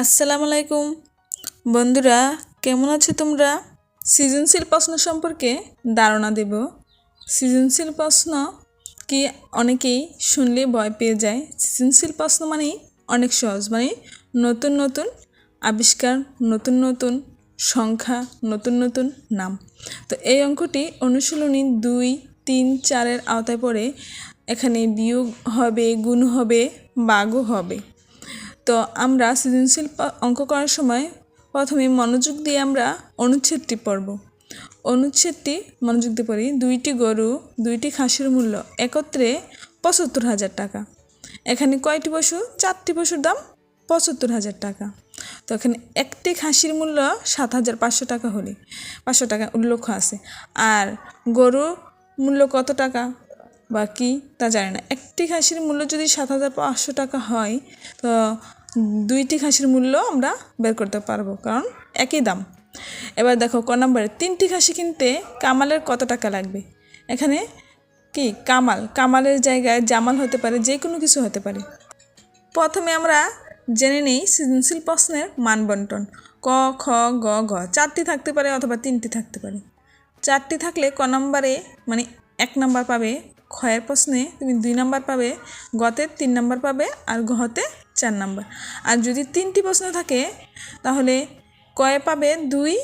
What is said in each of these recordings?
আসসালামু আলাইকুম। বন্ধুরা, কেমন আছো তোমরা? সৃজনশীল প্রশ্ন সম্পর্কে ধারণা দেব। সৃজনশীল প্রশ্ন কি অনেকেই শুনলে ভয় পেয়ে যায়। সৃজনশীল প্রশ্ন মানেই অনেক সহজ মানে নতুন নতুন আবিষ্কার, নতুন নতুন সংখ্যা, নতুন নতুন নাম। তো এই অঙ্কটি অনুশীলনী দুই, তিন, চারের আওতায় পড়ে এখানে বিয়োগ হবে, গুণ হবে, বাগও হবে। তো আমরা সৃজনশীল অঙ্ক করার সময় প্রথমে মনোযোগ দিয়ে আমরা অনুচ্ছেদটি পড়ব। অনুচ্ছেদটি মনোযোগ দিয়ে পড়ি, দুইটি গরু, দুইটি খাসির মূল্য, একত্রে পঁচাত্তর হাজার টাকা। এখানে কয়টি পশু? চারটি পশুর দাম পঁচাত্তর হাজার টাকা। তো এখানে একটি খাসির মূল্য সাত হাজার পাঁচশো টাকা হলে, পাঁচশো টাকা উল্লেখ আছে। আর গরু মূল্য কত টাকা? বা কি তা জানি না। একটি খাসির মূল্য যদি সাত হাজার পাঁচশো টাকা হয়, তো দুইটি খাসির মূল্য আমরা বের করতে পারব, কারণ একই দাম। এবার দেখো, ক নম্বরে, তিনটি খাসি কিনতে কামালের কত টাকা লাগবে? এখানে কি? কামাল। কামালের জায়গায় জামাল হতে পারে, যে কোনো কিছু হতে পারে। প্রথমে আমরা জেনে নেই সৃজনশীল প্রশ্নের মান বন্টন। ক, খ, গ ঘ চারটি থাকতে পারে অথবা তিনটি থাকতে পারে। চারটি থাকলে ক নম্বরে মানে এক নম্বর পাবে ক্ষয়ের প্রশ্নে, তুমি দুই নম্বর পাবে গতে তিন নম্বর পাবে আর ঘতে চার নম্বর। আর যদি তিনটি প্রশ্ন থাকে, তাহলে কয়ে পাবে দুই,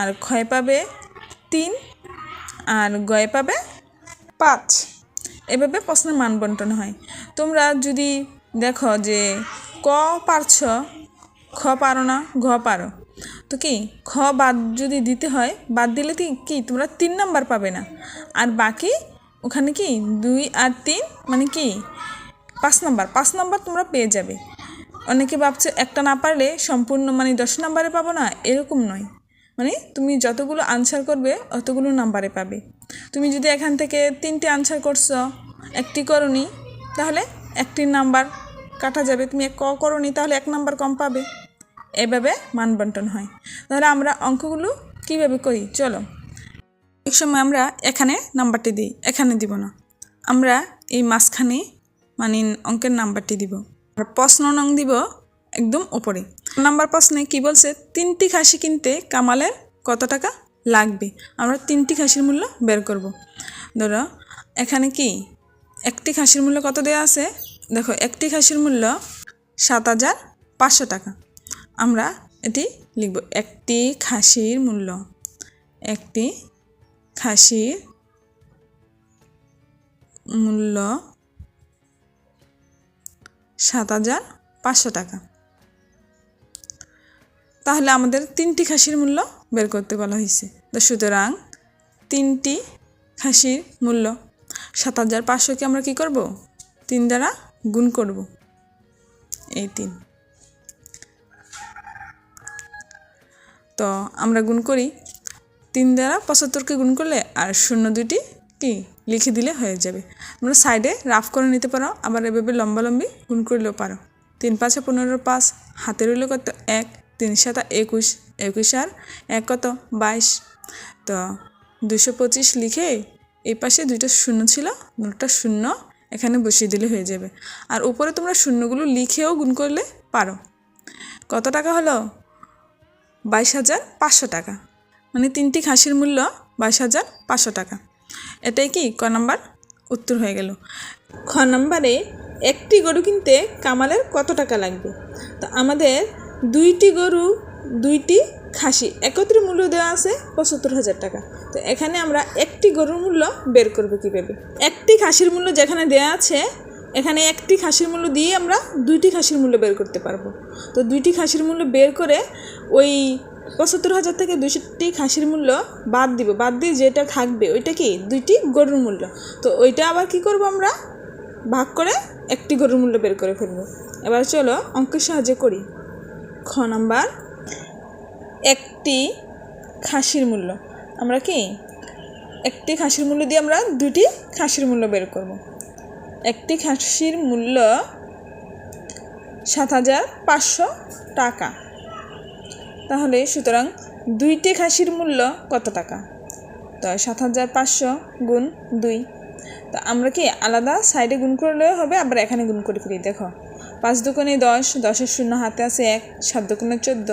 আর ক্ষয়ে পাবে তিন, আর গয়ে পাবে পাঁচ। এভাবে প্রশ্নের মান বন্টন হয়। তোমরা যদি দেখো যে ক পারছ, খ পারো না, ঘ পারো। তো কি, খ বাদ যদি দিতে হয়, বাদ দিলে কি তোমরা তিন নাম্বার পাবে না। আর বাকি ওখানে কি, দুই আর তিন মানে কি পাঁচ নাম্বার পাঁচ নাম্বার তোমরা পেয়ে যাবে। অনেকে ভাবছে একটা না পারলে সম্পূর্ণ মানে দশ নাম্বারে পাবো না, এরকম নয়। মানে তুমি যতগুলো আনসার করবে, অতগুলো নাম্বারে পাবে। তুমি যদি এখান থেকে তিনটে আনসার করছ, একটি করনি, তাহলে একটি নাম্বার কাটা যাবে। তুমি এক ক করনি, তাহলে এক নাম্বার কম পাবে। এভাবে মান বন্টন হয়। তাহলে আমরা অঙ্কগুলো কীভাবে করি? চলো। এক সময় আমরা এখানে নাম্বারটি দিই, এখানে দিব না। আমরা এই মাঝখানে মানে অঙ্কের নাম্বারটি দিব। আর প্রশ্ন নং দিব একদম ওপরে নাম্বার প্রশ্নে কি বলছে, তিনটি খাসি কিনতে কামালের কত টাকা লাগবে? আমরা তিনটি খাসির মূল্য বের করব। ধরো, এখানে কি একটি খাসির মূল্য কত দেওয়া আছে? দেখো, একটি খাসির মূল্য সাত হাজার পাঁচশো টাকা। আমরা এটি লিখব, একটি খাসির মূল্য, একটি খাসির মূল্য সাত হাজার পাঁচশো টাকা। তাহলে আমাদের তিনটি খাসির মূল্য বের করতে বলা হয়েছে। তো সুতরাং তিনটি খাসির মূল্য সাত হাজার পাঁচশোকে আমরা কী করব? তিন দ্বারা গুণ করব। এই তিন। তো আমরা গুণ করি। তিন দ্বারা পঁচাত্তরকে গুণ করলে আর শূন্য দুটি কি? লিখে দিলে হয়ে যাবে। তোমরা সাইডে রাফ করে নিতে পারো, আবার এভাবে লম্বালম্বি গুণ করলেও পারো। তিন পাঁচে পনেরো পাঁচ, হাতে রইল কত এক, তিন সাতা একুশ একুশ আর এক কত বাইশ। তো দুশো পঁচিশ লিখে এই পাশে দুইটা শূন্য ছিল দুটা শূন্য, এখানে বসিয়ে দিলে হয়ে যাবে। আর উপরে তোমরা শূন্যগুলো লিখেও গুণ করলে পারো। কত টাকা হলো? বাইশ হাজার পাঁচশো টাকা। মানে তিনটি খাসির মূল্য বাইশ হাজার পাঁচশো টাকা। এটাই কি? ক নাম্বার? উত্তর হয়ে গেল। খ নাম্বারে একটি গরু কিনতে কামালের কত টাকা লাগবে? তো আমাদের দুইটি গরু, দুইটি খাসি, একত্রে মূল্য দেওয়া আছে পঁচাত্তর হাজার টাকা। তো এখানে আমরা একটি গরুর মূল্য বের করব কীভাবে? একটি খাসির মূল্য যেখানে দেওয়া আছে, এখানে একটি খাসির মূল্য দিয়ে আমরা দুইটি খাসির মূল্য বের করতে পারব। তো দুইটি খাসির মূল্য বের করে ওই পঁচাত্তর হাজার থেকে দুইশোটি খাসির মূল্য বাদ দিব। বাদ দিয়ে যেটা থাকবে, ওইটা কি? দুইটি গরুর মূল্য। তো ওইটা আবার কি করব আমরা? ভাগ করে একটি গরুর মূল্য বের করে ফেলব। এবার চলো অঙ্কের সাহায্যে করি। খ নাম্বার, একটি খাসির মূল্য। আমরা কি? একটি খাসির মূল্য দিয়ে আমরা দুটি খাসির মূল্য বের করব। একটি খাসির মূল্য সাত হাজার পাঁচশো টাকা। তাহলে সুতরাং দুইটি খাসির মূল্য কত টাকা? তো সাত হাজার পাঁচশো গুণ দুই। তো আমরা কি আলাদা সাইডে গুণ করলে হবে? আবার এখানে গুণ করে ফেলি, দেখো। পাঁচ দুকোনে দশ, দশের শূন্য হাতে আছে এক, সাত দুকোনে চোদ্দ।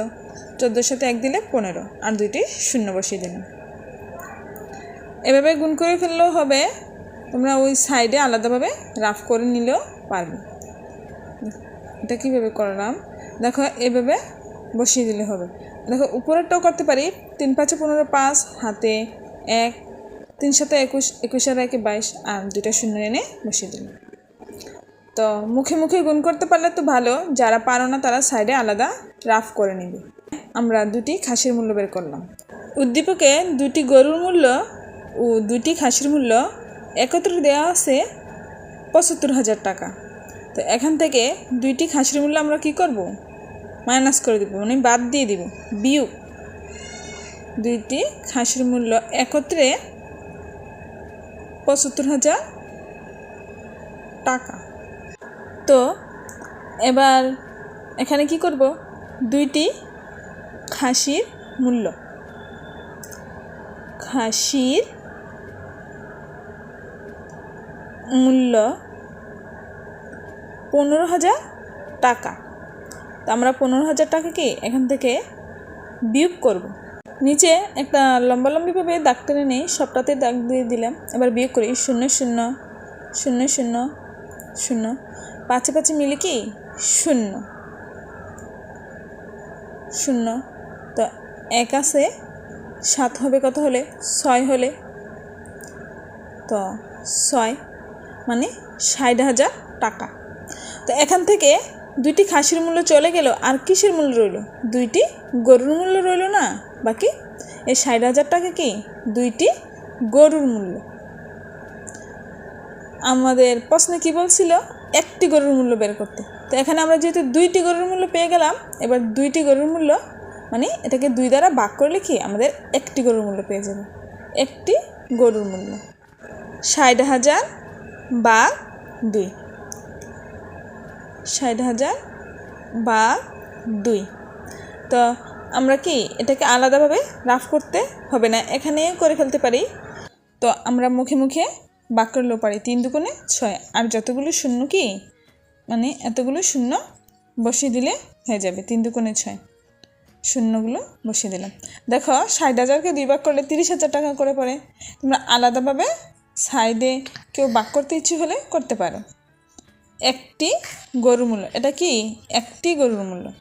চোদ্দোর সাথে এক দিলে পনেরো, আর দুইটি শূন্য বসিয়ে দিলাম। এভাবে গুণ করে ফেললেও হবে। তোমরা ওই সাইডে আলাদাভাবে রাফ করে নিলেও পারবে। এটা কীভাবে করলাম? দেখো, এভাবে বসিয়ে দিলে হবে। দেখো, উপরেরটাও করতে পারি। তিন পাঁচে পনেরো, পাঁচ, হাতে এক, তিন সাথে একুশ একুশ আর একে বাইশ, আর দুইটা শূন্য এনে বসিয়ে দিলাম। তো মুখে মুখে গুণ করতে পারলে তো ভালো। যারা পারো না, তারা সাইডে আলাদা রাফ করে নেবে। আমরা দুটি খাসির মূল্য বের করলাম। উদ্দীপকে দুটি গরুর মূল্য ও দুটি খাসির মূল্য একত্রে দেওয়া আছে পঁচাত্তর হাজার টাকা। তো এখান থেকে দুইটি খাসির মূল্য আমরা কি করব? মাইনাস করে দিব মানে বাদ দিয়ে দিব। বিয়োগ দুইটি খাসির মূল্য একত্রে পঁচাত্তর হাজার টাকা। তো এবার এখানে কি করব? দুইটি খাসির মূল্য। খাসির মূল্য পনেরো হাজার টাকা। তো আমরা পনেরো হাজার টাকাকে এখান থেকে বিয়োগ করব। নিচে একটা লম্বা লম্বিভাবে দাগ টেনে নেই, সবটাতে দাগ দিয়ে দিলাম। এবার বিয়োগ করি, শূন্য শূন্য শূন্য শূন্য শূন্য। পাঁচে পাঁচে মিলে কি? শূন্য। শূন্য। তো এক আছে, সাত হবে কত হলে? ছয় হলে। তো ছয় মানে ষাট হাজার টাকা। তো এখান থেকে দুইটি খাসির মূল্য চলে গেল, আর কিসের মূল্য রইল? দুইটি গরুর মূল্য রইল না? বাকি? এই ষাট হাজার টাকা কি? দুইটি গরুর মূল্য। আমাদের প্রশ্নে কি বলছিল? একটি গরুর মূল্য বের করতে। তো এখানে আমরা যেহেতু দুইটি গরুর মূল্য পেয়ে গেলাম, এবার দুইটি গরুর মূল্য মানে এটাকে দুই দ্বারা ভাগ করলে কি আমাদের একটি গরুর মূল্য পেয়ে যাবে। একটি গরুর মূল্য। ষাট হাজার বা দুই। ষাট হাজার বা দুই। তো আমরা কি এটাকে আলাদাভাবে রাফ করতে হবে না? এখানে করে ফেলতে পারি। তো আমরা মুখে মুখে বাক করলেও পারি। তিন দুগুণে ছয়। আর যতগুলো শূন্য কি? মানে এতগুলো শূন্য বসিয়ে দিলে হয়ে যাবে। তিন দুগুণে ছয়। শূন্যগুলো বসিয়ে দিলাম। দেখো, ষাট হাজারকে দুই ভাগ করলে তিরিশ হাজার টাকা করে পড়ে। তোমরা আলাদাভাবে সাইডে কেউ বাক করতে ইচ্ছে হলে করতে পারো। একটি গরুর মূল্য। এটা কি? একটি গরুর মূল্য।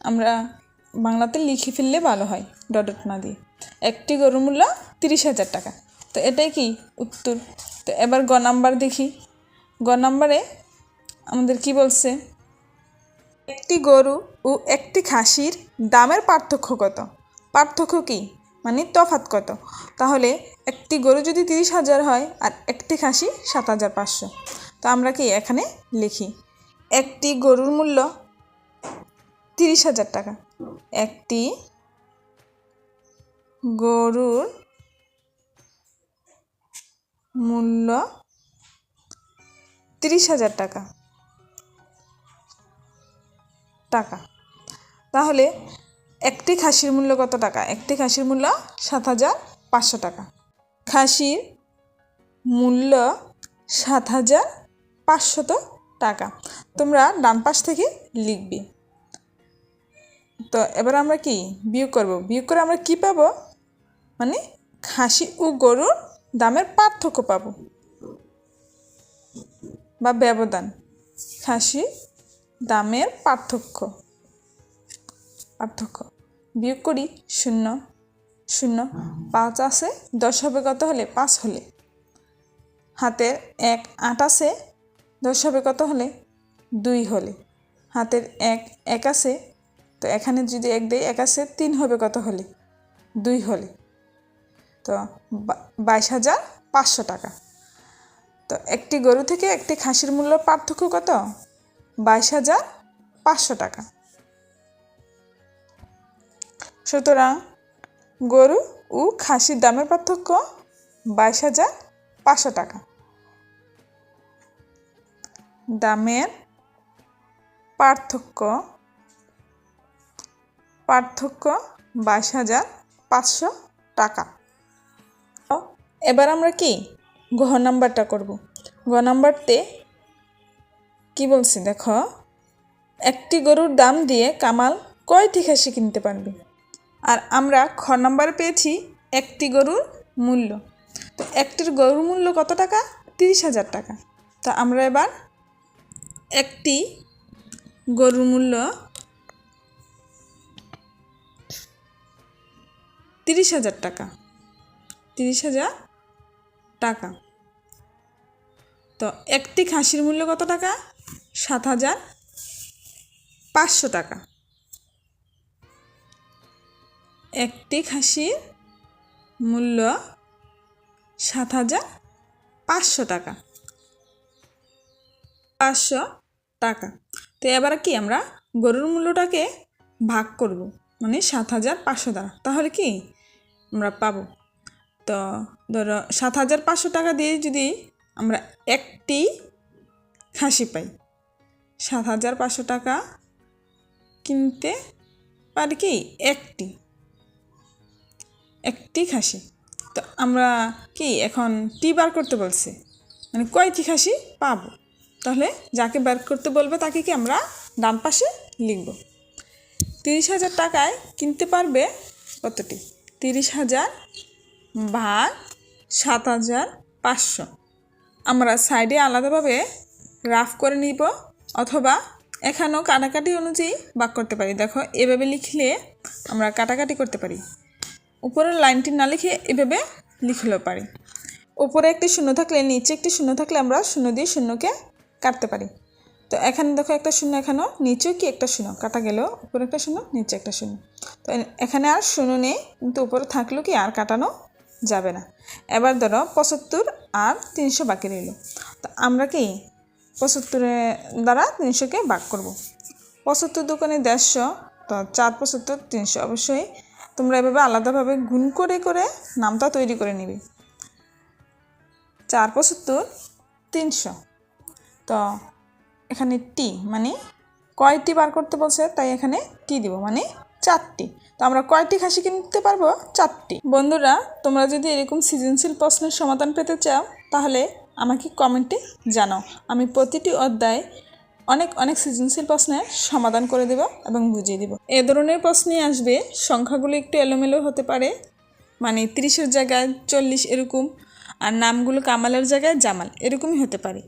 আমরা বাংলাতে লিখে ফেললে ভালো হয়, ডট না দিয়ে। একটি গরুর মূল্য তিরিশ হাজার টাকা। তো এটাই কি? উত্তর। তো এবার গ নাম্বার দেখি। গ নাম্বারে আমাদের কি বলছে? একটি গরু ও একটি খাসির দামের পার্থক্য কত? পার্থক্য কি? মানে তফাৎ কত? তাহলে একটি গরু যদি তিরিশ হাজার হয় আর একটি খাসি সাত হাজার পাঁচশো। তো আমরা কি এখানে লিখি? একটি গরুর মূল্য তিরিশ হাজার টাকা। একটি গরুর মূল্য তিরিশ হাজার টাকা। টাকা। তাহলে একটি খাসির মূল্য কত টাকা? একটি খাসির মূল্য সাত হাজার পাঁচশো টাকা। খাসির মূল্য সাত হাজার পাঁচশত টাকা। তোমরা ডান পাশ থেকে লিখবে। তো এবার আমরা কি? বিয়োগ করব। বিয়োগ করে আমরা কি পাবো? মানে খাসি ও গরুর দামের পার্থক্য পাব। বা ব্যবধান। খাসি দামের পার্থক্য। পার্থক্য। বিয়োগ করি শূন্য। শূন্য। পাঁচ আছে, দশ হবে কত হলে? পাঁচ হলে। হাতের এক, আট আছে দশ হবে কত হলে দুই হলে। হাতের এক এক আছে, তো এখানে যদি এক দেয় এক আছে, তিন হবে কত হলে দুই হলে। তো বাইশ হাজার পাঁচশো টাকা। তো একটি গরু থেকে একটি খাসির মূল্য পার্থক্য কত? বাইশ হাজার পাঁচশো টাকা। সুতরাং গরু ও খাসির দামের পার্থক্য বাইশ হাজার পাঁচশো টাকা। দামের পার্থক্য পার্থক্য বাইশ হাজার পাঁচশো টাকা। এবার আমরা কি? ঘ নাম্বারটা করব। ঘ নাম্বারতে কি বলছি? দেখো, একটি গরুর দাম দিয়ে কামাল কয়টি খাসি কিনতে পারবে? আর আমরা খ নাম্বার পেয়েছি একটি গরুর মূল্য। তো একটির গরুর মূল্য কত টাকা? তিরিশ হাজার টাকা। তো আমরা এবার একটি গরুর মূল্য তিরিশ হাজার টাকা। তিরিশ হাজার টাকা। তো একটি খাসির মূল্য কত টাকা? সাত হাজার পাঁচশো টাকা। একটি খাসির মূল্য সাত হাজার পাঁচশো টাকা। পাঁচশো টাকা। তো এবার কি আমরা গরুর মূল্যটাকে ভাগ করব? মানে সাত হাজার পাঁচশো দ্বারা। তাহলে কি আমরা পাবো? তো ধরো সাত হাজার পাঁচশো টাকা দিয়ে যদি আমরা একটি খাসি পাই, সাত হাজার পাঁচশো টাকা কিনতে পারি কি একটি একটি খাসি। তো আমরা কি এখন টি বার করতে বলছে মানে কয়টি খাসি পাবো? তাহলে যাকে বার করতে বলবে তাকে কি আমরা ডান পাশে লিখব? তিরিশ হাজার টাকায় কিনতে পারবে কতটি? তিরিশ হাজার ভাগ সাত হাজার পাঁচশো। আমরা সাইডে আলাদাভাবে রাফ করে নিব অথবা এখানেও কাটাকাটি অনুযায়ী বাক করতে পারি। দেখো, এভাবে লিখলে আমরা কাটাকাটি করতে পারি। উপরের লাইনটি না লিখে এভাবে লিখলেও পারি। উপরে একটি শূন্য থাকলে, নিচে একটি শূন্য থাকলে আমরা শূন্য দিয়ে শূন্যকে কাটতে পারি। তো এখানে দেখো একটা শূন্য, এখানেও নিচেও কি একটা শূন্য? কাটা গেল উপরে একটা শূন্য, নিচে একটা শূন্য। তো এখানে আর শূন্য নেই, কিন্তু উপরে থাকলেও কি আর কাটানো যাবে না। এবার ধরো পঁচাত্তর আর তিনশো বাকি রইল। তো আমরা কি পঁচাত্তরের দ্বারা তিনশোকে ভাগ করব? পঁচাত্তর দোকানে দেড়শো, তো চার পঁচাত্তর, তিনশো। অবশ্যই তোমরা এভাবে আলাদাভাবে গুণ করে করে নামটা তৈরি করে নিবে। চার পঁচাত্তর, তিনশো। তো এখানে টি মানে কয়টি বার করতে বলছে, তাই এখানে টি দিব মানে চারটি। তো আমরা কয়টি খাসি কিনতে পারব? চারটি। বন্ধুরা, তোমরা যদি এরকম সৃজনশীল প্রশ্নের সমাধান পেতে চাও, তাহলে আমাকে কমেন্টে জানাও। আমি প্রতিটি অধ্যায় অনেক অনেক সৃজনশীল প্রশ্নের সমাধান করে দেব এবং বুঝিয়ে দেব। এ ধরনের প্রশ্নই আসবে, সংখ্যাগুলো একটু এলোমেলো হতে পারে মানে তিরিশের জায়গায় চল্লিশ এরকম, আর নামগুলো কামালের জায়গায় জামাল, এরকমই হতে পারে।